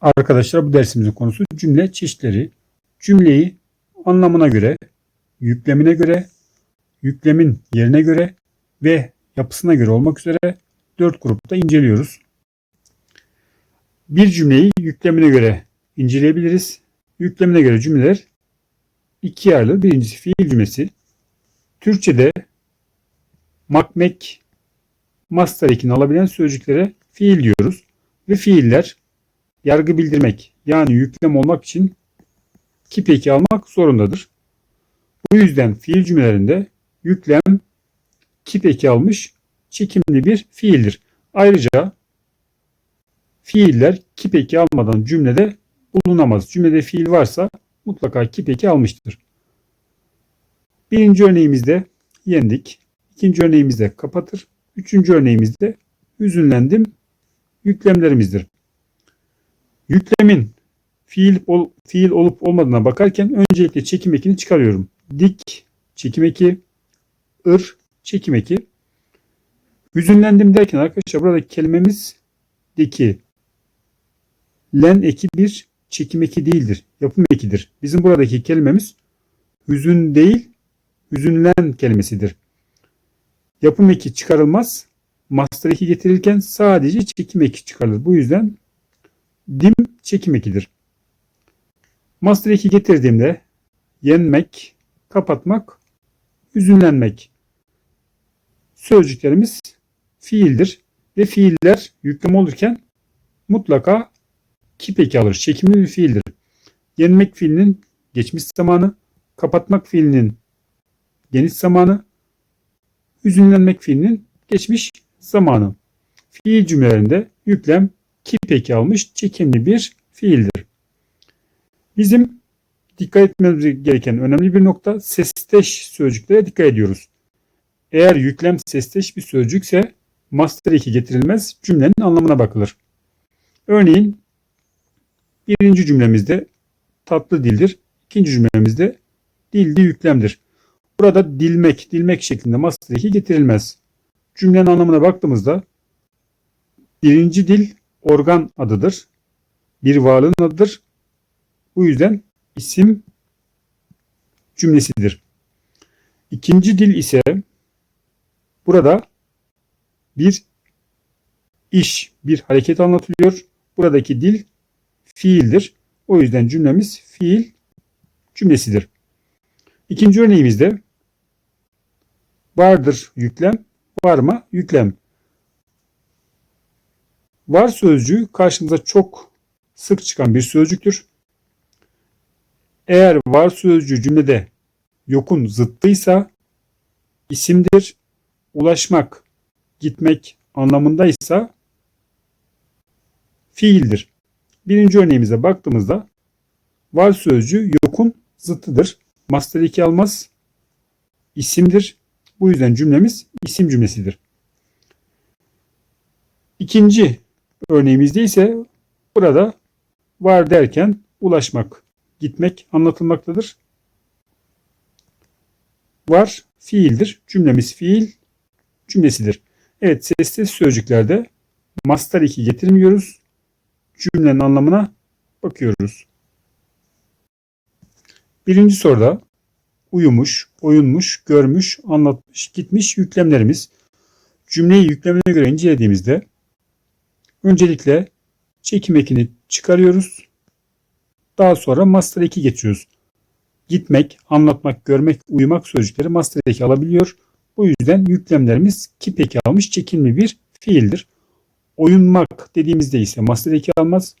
Arkadaşlar bu dersimizin konusu cümle çeşitleri. Cümleyi anlamına göre, yüklemine göre, yüklemin yerine göre ve yapısına göre olmak üzere dört grupta inceliyoruz. Bir cümleyi yüklemine göre inceleyebiliriz. Yüklemine göre cümleler ikiye ayrılır. Birincisi fiil cümlesi. Türkçe'de makmek, master ekini alabilen sözcüklere fiil diyoruz. Ve fiiller yargı bildirmek yani yüklem olmak için kip eki almak zorundadır. Bu yüzden fiil cümlelerinde yüklem kip eki almış çekimli bir fiildir. Ayrıca fiiller kip eki almadan cümlede bulunamaz. Cümlede fiil varsa mutlaka kip eki almıştır. Birinci örneğimizde yendik. İkinci örneğimizde kapatır. Üçüncü örneğimizde hüzünlendim yüklemlerimizdir. Yüklemin fiil, ol, fiil olup olmadığına bakarken öncelikle çekim ekini çıkarıyorum. Dik çekim eki, ır çekim eki. Hüzünlendim derken arkadaşlar burada kelimemiz deki len eki bir çekim eki değildir. Yapım ekidir. Bizim buradaki kelimemiz hüzün değil, hüzünlen kelimesidir. Yapım eki çıkarılmaz. Master eki getirirken sadece çekim eki çıkarılır. Bu yüzden dim çekim ekidir. Master eki getirdiğimde yenmek, kapatmak, hüzünlenmek sözcüklerimiz fiildir. Ve fiiller yüklem olurken mutlaka kip eki alır. Çekimli bir fiildir. Yenmek fiilinin geçmiş zamanı, kapatmak fiilinin geniş zamanı, hüzünlenmek fiilinin geçmiş zamanı. Fiil cümlelerinde yüklem kip eki almış çekimli bir fiildir. Bizim dikkat etmemiz gereken önemli bir nokta sesteş sözcüklere dikkat ediyoruz. Eğer yüklem sesteş bir sözcükse master eki getirilmez cümlenin anlamına bakılır. Örneğin birinci cümlemizde tatlı dildir. İkinci cümlemizde dildi yüklemdir. Burada dilmek, dilmek şeklinde master eki getirilmez. Cümlenin anlamına baktığımızda birinci dil organ adıdır. Bir varlığın adıdır. Bu yüzden isim cümlesidir. İkinci dil ise burada bir iş, bir hareket anlatılıyor. Buradaki dil fiildir. O yüzden cümlemiz fiil cümlesidir. İkinci örneğimizde vardır yüklem, var mı yüklem. Var sözcüğü karşımıza çok sık çıkan bir sözcüktür. Eğer var sözcüğü cümlede yokun zıttıysa isimdir. Ulaşmak, gitmek anlamındaysa fiildir. Birinci örneğimize baktığımızda var sözcüğü yokun zıttıdır. Master 2 almaz. isimdir. Bu yüzden cümlemiz isim cümlesidir. İkinci örneğimizde ise burada var derken ulaşmak, gitmek anlatılmaktadır. Var fiildir. Cümlemiz fiil cümlesidir. Evet sessiz sözcüklerde master 2 getirmiyoruz. Cümlenin anlamına bakıyoruz. Birinci soruda uyumuş, oyunmuş, görmüş, anlatmış, gitmiş yüklemlerimiz. Cümleyi yüklemine göre incelediğimizde öncelikle çekim ekini çıkarıyoruz. Daha sonra master 2 geçiyoruz. Gitmek, anlatmak, görmek, uyumak sözcükleri master 2 alabiliyor. Bu yüzden yüklemlerimiz kip eki almış çekimli bir fiildir. Oyunmak dediğimizde ise master 2 almaz.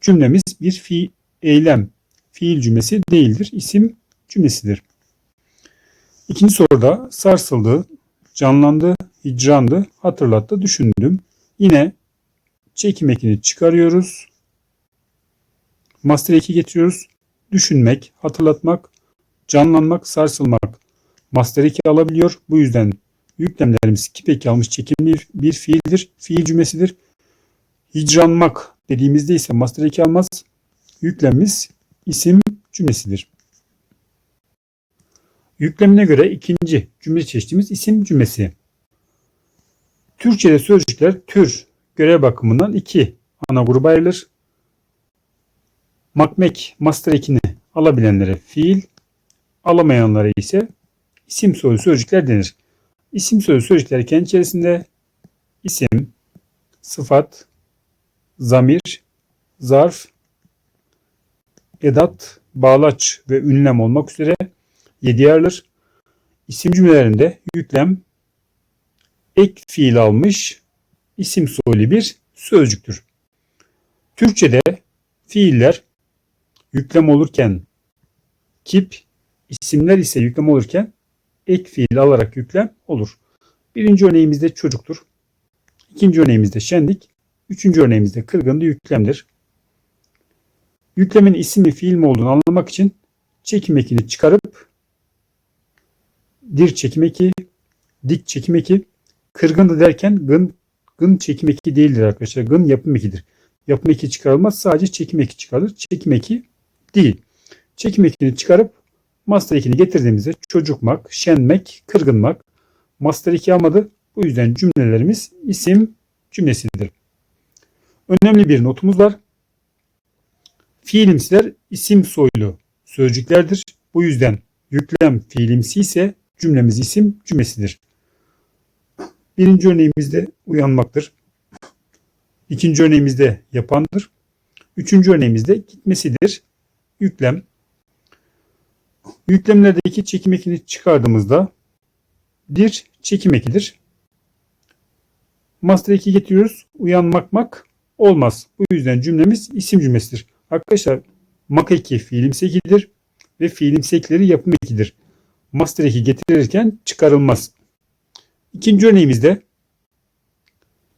Cümlemiz bir fi eylem, fiil cümlesi değildir. İsim cümlesidir. İkinci soruda sarsıldı, canlandı, hicrandı, hatırlattı, düşündüm. Yine çekim ekini çıkarıyoruz. Master 2 getiriyoruz. Düşünmek, hatırlatmak, canlanmak, sarsılmak. Master 2 alabiliyor. Bu yüzden yüklemlerimiz kip eki almış çekimli bir fiildir. Fiil cümlesidir. Hicranmak dediğimizde ise master 2 almaz. Yüklemimiz isim cümlesidir. Yüklemine göre ikinci cümle çeşitimiz isim cümlesi. Türkçe'de sözcükler tür, görev bakımından iki ana gruba ayrılır. makmek master ekini alabilenlere fiil, alamayanlara ise isim soyu sözcükler denir. İsim soyu sözcükler kendi içerisinde isim, sıfat, zamir, zarf, edat, bağlaç ve ünlem olmak üzere yedi ayrılır. İsim cümlelerinde yüklem ek fiil almış isim soylu bir sözcüktür. Türkçe'de fiiller yüklem olurken kip, isimler ise yüklem olurken ek fiil alarak yüklem olur. Birinci örneğimizde çocuktur. İkinci örneğimizde şenlik. Üçüncü örneğimizde kırgındı yüklemdir. Yüklemin isim mi fiil mi olduğunu anlamak için çekim ekini çıkarıp dir çekim eki, dik çekim eki, kırgındı derken gın, gın çekim eki değildir arkadaşlar. Gın yapım ekidir. Yapım eki çıkarılmaz sadece çekim eki çıkarılır. Çekim eki değil. Çekim ekini çıkarıp master ekini getirdiğimizde çocukmak, şenmek, kırgınmak. Master eki almadı. Bu yüzden cümlelerimiz isim cümlesidir. Önemli bir notumuz var. Fiilimsiler isim soylu sözcüklerdir. Bu yüzden yüklem fiilimsi ise cümlemiz isim cümlesidir. Birinci örneğimizde uyanmaktır. İkinci örneğimizde yapandır. Üçüncü örneğimizde gitmesidir. Yüklem. Yüklemlerdeki çekim ekini çıkardığımızda bir çekim ekidir. Master 2 getiriyoruz. Uyanmakmak olmaz. Bu yüzden cümlemiz isim cümlesidir. Arkadaşlar mak eki fiilimsi ekidir ve fiilimsi ekleri yapım ekidir. Master eki getirirken çıkarılmaz. İkinci örneğimizde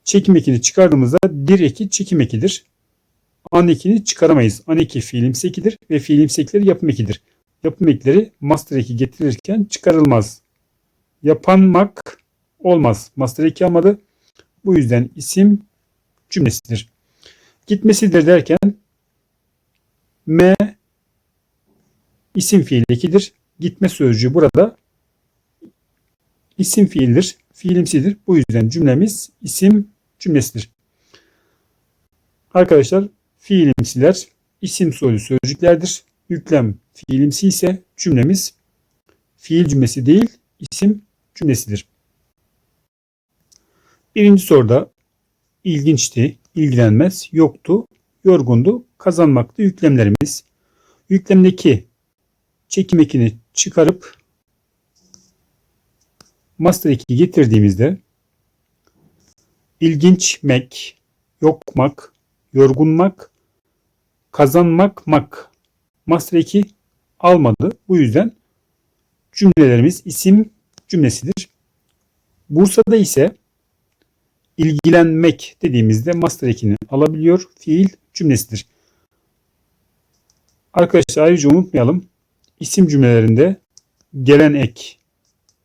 çekim ekini çıkardığımızda dir eki çekim ekidir. An ekini çıkaramayız. An eki fiilimsi ekidir ve fiilimsi ekleri yapım ekidir. Yapım ekleri master eki getirirken çıkarılmaz. Yapanmak olmaz. Master eki almadı. Bu yüzden isim cümlesidir. Gitmesidir derken M isim fiil ekidir. Gitme sözcüğü burada isim fiildir. Fiilimsidir. Bu yüzden cümlemiz isim cümlesidir. Arkadaşlar fiilimsiler isim soylu sözcüklerdir. Yüklem fiilimsi ise cümlemiz fiil cümlesi değil isim cümlesidir. Birinci soruda ilginçti, ilgilenmez, yoktu, yorgundu, kazanmaktı yüklemlerimiz. Yüklemdeki çekim ekini çıkarıp master 2 getirdiğimizde ilginçmek, yokmak, yorgunmak, kazanmak, mak. Master 2 almadı. Bu yüzden cümlelerimiz isim cümlesidir. Bursa'da ise ilgilenmek dediğimizde master ekini alabiliyor. Fiil cümlesidir. Arkadaşlar ayrıca unutmayalım. İsim cümlelerinde gelen ek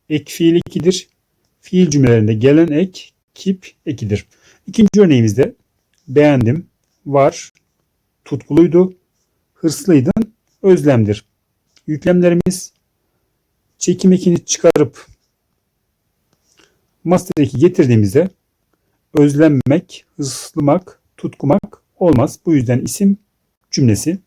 ek fiil ekidir. Fiil cümlelerinde gelen ek kip ekidir. İkinci örneğimizde beğendim, var, tutkuluydu, hırslıydın, özlemdir. Yüklemlerimiz çekim ekini çıkarıp master eki getirdiğimizde özlenmek, hırslımak, tutkumak olmaz. Bu yüzden isim cümlesi.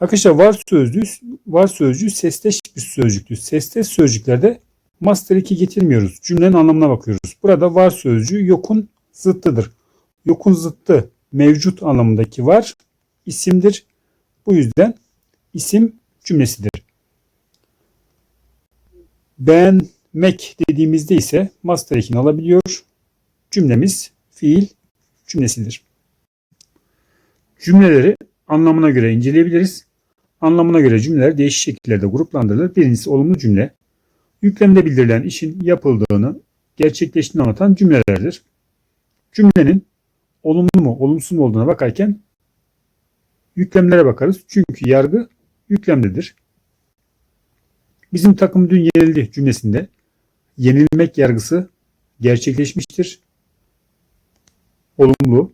Arkadaşlar var sözcüğü, var sözcüğü sesteş bir sözcüktür. Sesteş sözcüklerde master 2 getirmiyoruz. Cümlenin anlamına bakıyoruz. Burada var sözcüğü yokun zıttıdır. Yokun zıttı mevcut anlamındaki var isimdir. Bu yüzden isim cümlesidir. Beğenmek dediğimizde ise master ekini alabiliyor. Cümlemiz fiil cümlesidir. Cümleleri anlamına göre inceleyebiliriz. Anlamına göre cümleler değişik şekillerde gruplandırılır. Birincisi olumlu cümle. Yüklemde bildirilen işin yapıldığını, gerçekleştiğini anlatan cümlelerdir. Cümlenin olumlu mu, olumsuz mu olduğuna bakarken yüklemlere bakarız. Çünkü yargı yüklemdedir. Bizim takım dün yenildi cümlesinde yenilmek yargısı gerçekleşmiştir. Olumlu.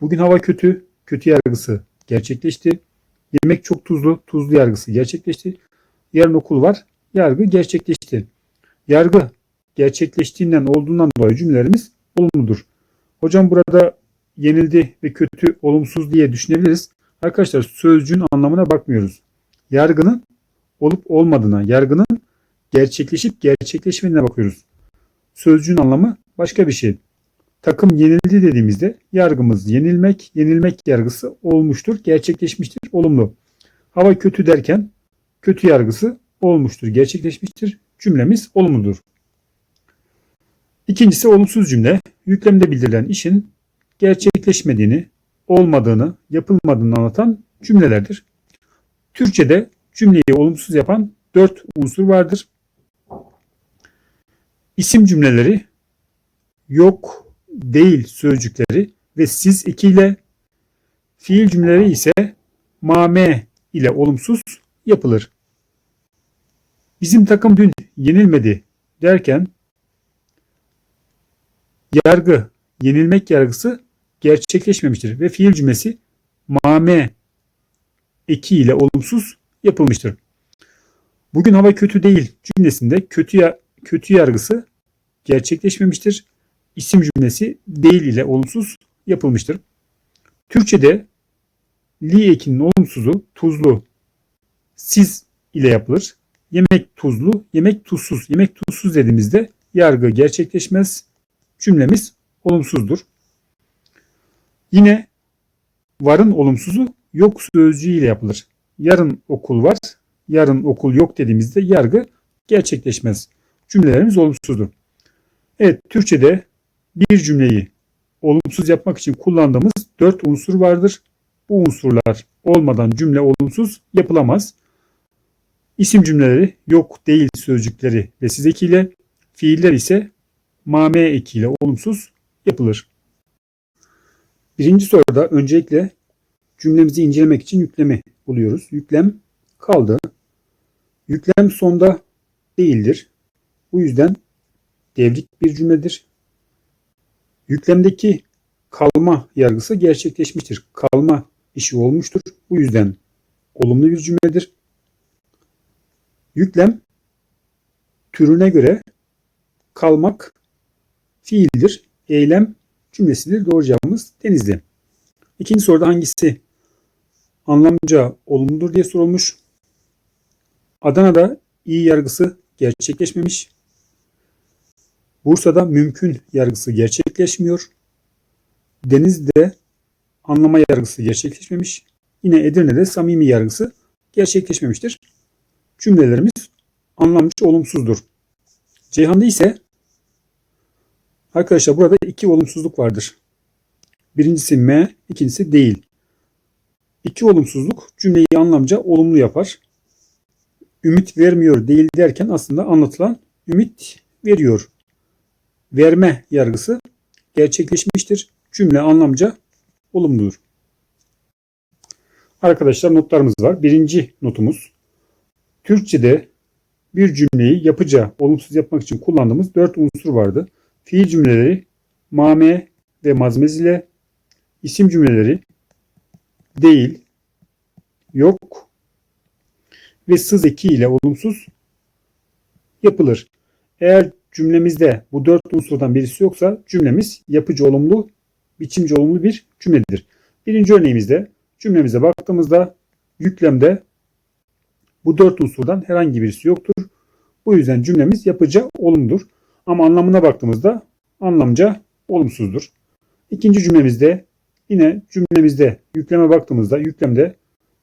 Bugün hava kötü, kötü yargısı gerçekleşti. Yemek çok tuzlu, tuzlu yargısı gerçekleşti. Yarın okul var, yargı gerçekleşti. Yargı gerçekleştiğinden olduğundan dolayı cümlelerimiz olumludur. Hocam burada yenildi ve kötü, olumsuz diye düşünebiliriz. Arkadaşlar sözcüğün anlamına bakmıyoruz. Yargının olup olmadığına, yargının gerçekleşip gerçekleşmediğine bakıyoruz. Sözcüğün anlamı başka bir şey. Takım yenildi dediğimizde yargımız yenilmek, yenilmek yargısı olmuştur, gerçekleşmiştir, olumlu. Hava kötü derken kötü yargısı olmuştur, gerçekleşmiştir. Cümlemiz olumludur. İkincisi olumsuz cümle. Yüklemde bildirilen işin gerçekleşmediğini, olmadığını, yapılmadığını anlatan cümlelerdir. Türkçede cümleyi olumsuz yapan dört unsur vardır. İsim cümleleri, yok, değil sözcükleri ve siz ikiyle, fiil cümleleri ise mame ile olumsuz yapılır. Bizim takım dün yenilmedi derken yargı, yenilmek yargısı gerçekleşmemiştir ve fiil cümlesi mame eki ile olumsuz yapılmıştır. Bugün hava kötü değil cümlesinde kötü ya, kötü yargısı gerçekleşmemiştir. İsim cümlesi değil ile olumsuz yapılmıştır. Türkçede li ekinin olumsuzu tuzlu, siz ile yapılır. Yemek tuzlu, yemek tuzsuz. Yemek tuzsuz dediğimizde yargı gerçekleşmez. Cümlemiz olumsuzdur. Yine varın olumsuzu yok sözcüğü ile yapılır. Yarın okul var, yarın okul yok dediğimizde yargı gerçekleşmez. Cümlelerimiz olumsuzdur. Evet, Türkçe'de bir cümleyi olumsuz yapmak için kullandığımız dört unsur vardır. Bu unsurlar olmadan cümle olumsuz yapılamaz. İsim cümleleri yok değil sözcükleri ve siz ekiyle, fiiller ise mame ekiyle olumsuz yapılır. Birinci soruda öncelikle cümlemizi incelemek için yüklemi buluyoruz. Yüklem kaldı. Yüklem sonda değildir. Bu yüzden devrik bir cümledir. Yüklemdeki kalma yargısı gerçekleşmiştir. Kalma işi olmuştur. Bu yüzden olumlu bir cümledir. Yüklem türüne göre kalmak fiildir. Eylem cümlesidir. Doğru cevabımız Denizli. İkinci soruda hangisi anlamca olumludur diye sorulmuş. Adana'da iyi yargısı gerçekleşmemiş. Bursa'da mümkün yargısı gerçekleşmiyor. Denizli'de anlama yargısı gerçekleşmemiş. Yine Edirne'de samimi yargısı gerçekleşmemiştir. Cümlelerimiz anlamcı olumsuzdur. Ceyhan'da ise arkadaşlar burada iki olumsuzluk vardır. Birincisi M, ikincisi değil. İki olumsuzluk cümleyi anlamca olumlu yapar. Ümit vermiyor değil derken aslında anlatılan ümit veriyor. Verme yargısı gerçekleşmiştir. Cümle anlamca olumludur. Arkadaşlar notlarımız var. Birinci notumuz. Türkçe'de bir cümleyi yapıca olumsuz yapmak için kullandığımız dört unsur vardı. Fiil cümleleri mame ve mazmez ile isim cümleleri değil, yok ve sız eki ile olumsuz yapılır. Eğer cümlemizde bu dört unsurdan birisi yoksa cümlemiz yapıcı olumlu, biçimci olumlu bir cümledir. Birinci örneğimizde cümlemize baktığımızda yüklemde bu dört unsurdan herhangi birisi yoktur. Bu yüzden cümlemiz yapıcı olumludur. Ama anlamına baktığımızda anlamca olumsuzdur. İkinci cümlemizde yine cümlemizde yükleme baktığımızda yüklemde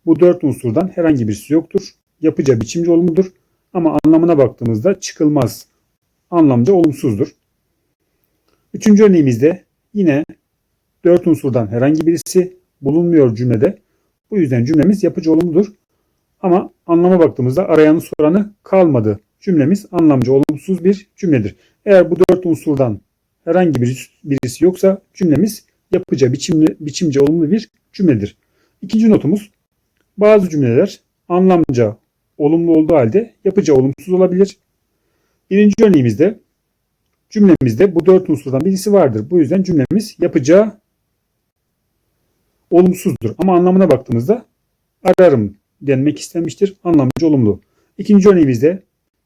bu dört unsurdan herhangi birisi yoktur. Yapıca biçimci olumludur. Ama anlamına baktığımızda çıkılmaz. Anlamca olumsuzdur. Üçüncü örneğimizde yine dört unsurdan herhangi birisi bulunmuyor cümlede. Bu yüzden cümlemiz yapıcı olumludur. Ama anlama baktığımızda arayanı soranı kalmadı. Cümlemiz anlamcı olumsuz bir cümledir. Eğer bu dört unsurdan herhangi bir, birisi yoksa cümlemiz yapıca biçimli, biçimce olumlu bir cümledir. İkinci notumuz bazı cümleler anlamca olumlu olduğu halde yapıca olumsuz olabilir. Birinci örneğimizde cümlemizde bu dört unsurdan birisi vardır. Bu yüzden cümlemiz yapıca olumsuzdur. Ama anlamına baktığımızda ararım denmek istenmiştir. Anlamcı olumlu. İkinci örneğimizde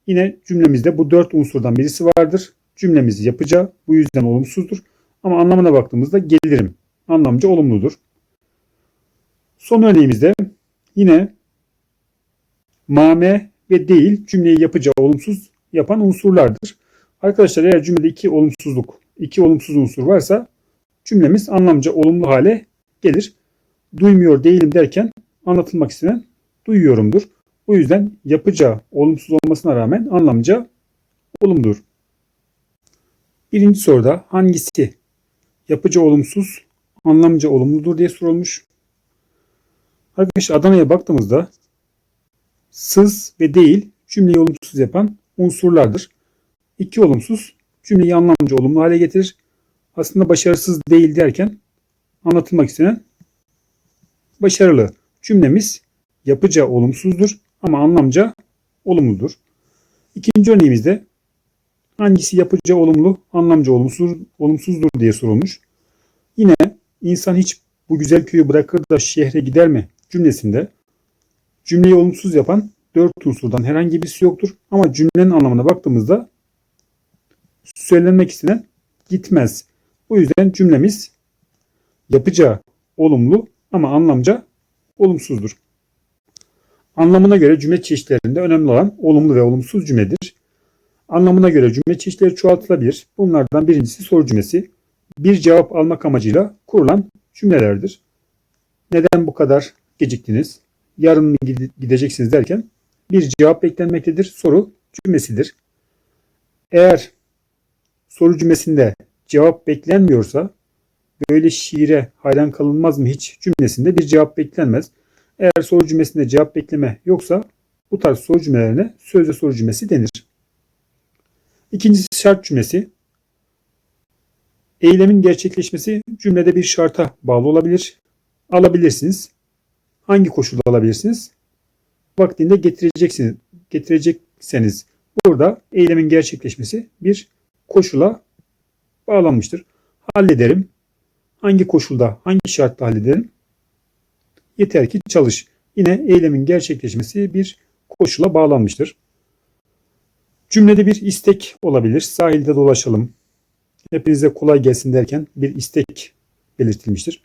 yine cümlemizde bu dört unsurdan birisi vardır. Cümlemiz yapıca bu yüzden olumsuzdur. Ama anlamına baktığımızda gelirim anlamcı olumludur. Son örneğimizde yine mame ve değil cümleyi yapıcı olumsuz yapan unsurlardır. Arkadaşlar eğer cümlede iki olumsuzluk, iki olumsuz unsur varsa cümlemiz anlamca olumlu hale gelir. Duymuyor değilim derken anlatılmak istenen duyuyorumdur. Bu yüzden yapıca olumsuz olmasına rağmen anlamca olumludur. Birinci soruda hangisi yapıcı olumsuz, anlamca olumludur diye sorulmuş. Arkadaşlar Adana'ya baktığımızda sız ve değil cümleyi olumsuz yapan unsurlardır. İki olumsuz cümleyi anlamca olumlu hale getirir. Aslında başarısız değil derken anlatılmak istenen başarılı. Cümlemiz yapıca olumsuzdur ama anlamca olumludur. İkinci örneğimizde hangisi yapıca olumlu, anlamca olumsuz, olumsuzdur diye sorulmuş. Yine insan hiç bu güzel köyü bırakır da şehre gider mi cümlesinde cümleyi olumsuz yapan dört unsurdan herhangi birisi yoktur. Ama cümlenin anlamına baktığımızda söylenmek istenen gitmez. Bu yüzden cümlemiz yapıca olumlu ama anlamca olumsuzdur. Anlamına göre cümle çeşitlerinde önemli olan olumlu ve olumsuz cümledir. Anlamına göre cümle çeşitleri çoğaltılabilir. Bunlardan birincisi soru cümlesi. Bir cevap almak amacıyla kurulan cümlelerdir. Neden bu kadar geciktiniz? Yarın mı gideceksiniz derken bir cevap beklenmektedir. Soru cümlesidir. Eğer soru cümlesinde cevap beklenmiyorsa böyle şiire hayran kalınmaz mı hiç cümlesinde bir cevap beklenmez. Eğer soru cümlesinde cevap bekleme yoksa bu tarz soru cümlelerine sözde soru cümlesi denir. İkincisi şart cümlesi. Eylemin gerçekleşmesi cümlede bir şarta bağlı olabilir. Alabilirsiniz. Hangi koşulda alabilirsiniz? Vaktinde getireceksiniz. Getirecekseniz burada eylemin gerçekleşmesi bir koşula bağlanmıştır. Hallederim. Hangi koşulda, hangi şartla hallederim? Yeter ki çalış. Yine eylemin gerçekleşmesi bir koşula bağlanmıştır. Cümlede bir istek olabilir. Sahilde dolaşalım. Hepinize kolay gelsin derken bir istek belirtilmiştir.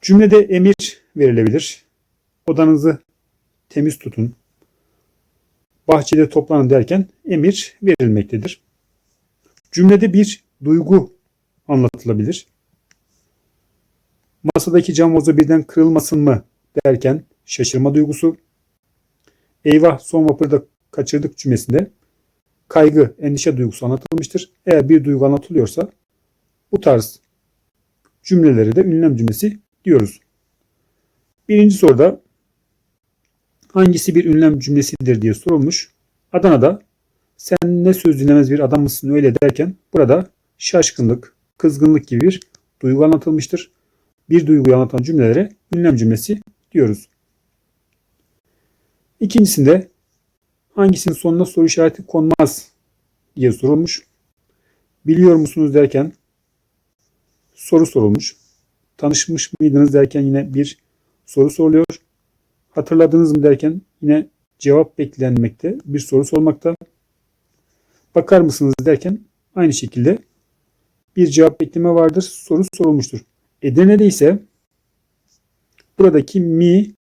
Cümlede emir verilebilir. Odanızı temiz tutun. Bahçede toplanın derken emir verilmektedir. Cümlede bir duygu anlatılabilir. Masadaki cam vazo birden kırılmasın mı derken şaşırma duygusu. Eyvah son vapurda kaçırdık cümlesinde kaygı, endişe duygusu anlatılmıştır. Eğer bir duygu anlatılıyorsa bu tarz cümleleri de ünlem cümlesi diyoruz. Birinci soruda hangisi bir ünlem cümlesidir diye sorulmuş. Adana'da sen ne söz dinlemez bir adam mısın öyle derken burada şaşkınlık, kızgınlık gibi bir duygu anlatılmıştır. Bir duyguyu anlatan cümlelere ünlem cümlesi diyoruz. İkincisinde hangisinin sonuna soru işareti konmaz diye sorulmuş. Biliyor musunuz derken soru sorulmuş. Tanışmış mıydınız derken yine bir soru soruluyor. Hatırladınız mı derken yine cevap beklenmekte. Bir soru sormakta. Bakar mısınız derken aynı şekilde bir cevap bekleme vardır. Soru sorulmuştur. Edirne'de ise buradaki mi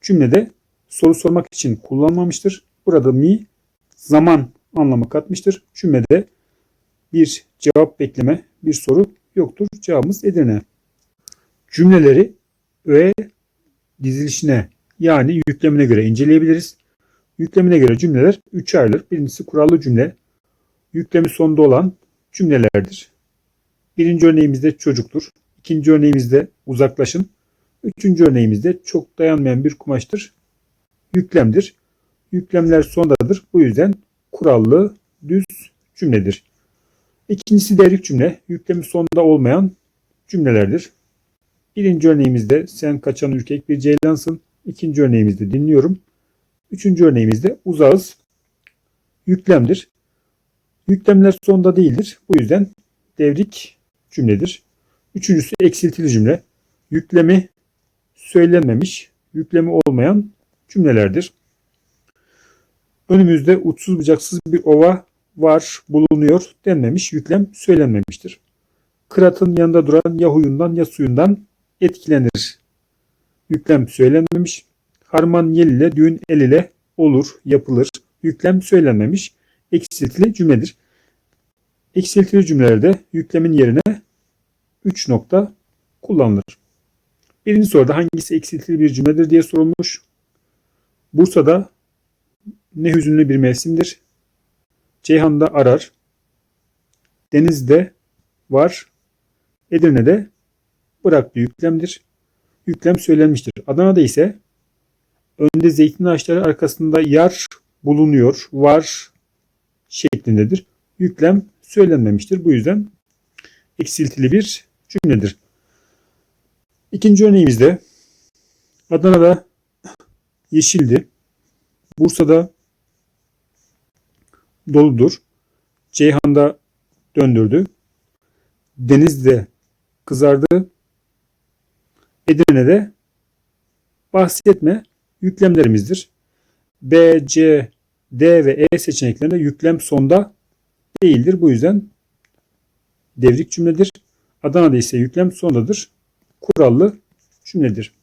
cümlede soru sormak için kullanmamıştır. Burada mi zaman anlamı katmıştır. Cümlede bir cevap bekleme, bir soru yoktur. Cevabımız Edirne. Cümleleri öğe dizilişine yani yüklemine göre inceleyebiliriz. Yüklemine göre cümleler 3'e ayrılır. Birincisi kurallı cümle. Yüklemi sonda olan cümlelerdir. Birinci örneğimizde çocuktur. İkinci örneğimizde uzaklaşın. Üçüncü örneğimizde çok dayanmayan bir kumaştır. Yüklemdir. Yüklemler sondadır. Bu yüzden kurallı düz cümledir. İkincisi devrik cümle. Yüklemi sonda olmayan cümlelerdir. Birinci örneğimizde sen kaçan ürkek bir ceylansın. İkinci örneğimizde dinliyorum. Üçüncü örneğimizde uzağız. Yüklemdir. Yüklemler sonda değildir. Bu yüzden devrik cümledir. Üçüncüsü eksiltili cümle. Yüklemi söylenmemiş, yüklemi olmayan cümlelerdir. Önümüzde uçsuz bucaksız bir ova var, bulunuyor denmemiş, yüklem söylenmemiştir. Kıratın yanında duran ya huyundan ya suyundan etkilenir Yüklem söylenmemiş. Harman yel ile düğün el ile olur, yapılır. Yüklem söylenmemiş. Eksiltili cümledir. Eksiltili cümlelerde yüklemin yerine 3 nokta kullanılır. Birinci soruda hangisi eksiltili bir cümledir diye sorulmuş. Bursa'da ne hüzünlü bir mevsimdir. Ceyhan'da arar. Deniz'de var. Edirne'de bıraktı yüklemdir. Yüklem söylenmiştir. Adana'da ise önde zeytin ağaçları arkasında yar bulunuyor, var şeklindedir. Yüklem söylenmemiştir. Bu yüzden eksiltili bir cümledir. İkinci örneğimizde Adana'da yeşildi. Bursa'da doludur. Ceyhan'da döndürdü. Deniz'de kızardı. Edirne'de bahsetme yüklemlerimizdir. B, C, D ve E seçeneklerinde yüklem sonda değildir. Bu yüzden devrik cümledir. Adana'da ise yüklem sondadır. Kurallı cümledir.